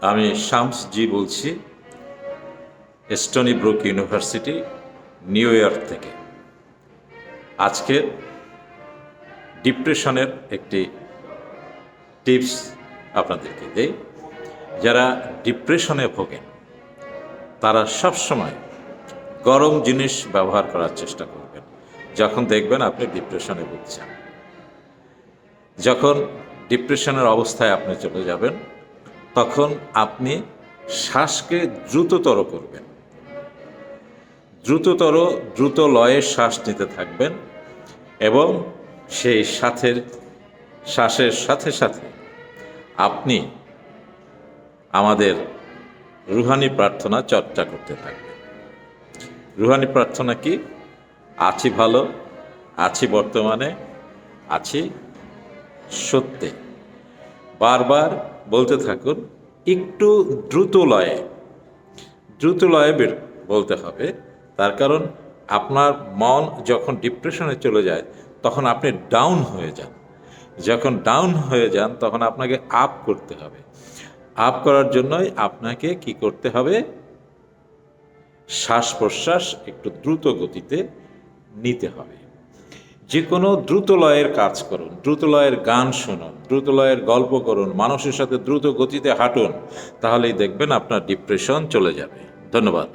আমি শামস জি বলছি Stony Brook University, New York থেকে। আজকে ডিপ্রেশনের একটি টিপস আপনাদেরকে দেই। যারা ডিপ্রেশনে ভোগেন, তারা সবসময় গরম জিনিস ব্যবহার করার চেষ্টা করবেন। যখন দেখবেন আপনি ডিপ্রেশনে ভুগছেন। যখন ডিপ্রেশনের অবস্থায় আপনি চলে যাবেন তখন আপনি শ্বাসকে দ্রুততর করবেন। দ্রুততর, দ্রুত লয়ে শ্বাস নিতে থাকবেন এবং সেই সাথের, শ্বাসের সাথে সাথে আপনি আমাদের রুহানি প্রার্থনা চর্চা করতে থাকবেন। রুহানি প্রার্থনা কি? আছি ভালো, আছি বর্তমানে, আছি সত্যে। বারবার বলতে থাকুন, একটু দ্রুত লয়ে দ্রুত লয়ে বের বলতে হবে। তার কারণ আপনার মন যখন ডিপ্রেশনে চলে যায়, তখন আপনি ডাউন হয়ে যান। যখন ডাউন হয়ে যান, তখন আপনাকে আপ করতে হবে। আপ করার জন্যই আপনাকে কি করতে হবে? শ্বাস প্রশ্বাস একটু দ্রুত গতিতে নিতে হবে। যে কোনো দ্রুতলয়ের কাজ করুন, দ্রুতলয়ের গান শুনুন, দ্রুতলয়ের গল্প করুন, মানুষের সাথে দ্রুত গতিতে হাঁটুন, তাহলেই দেখবেন আপনার ডিপ্রেশন চলে যাবে। ধন্যবাদ।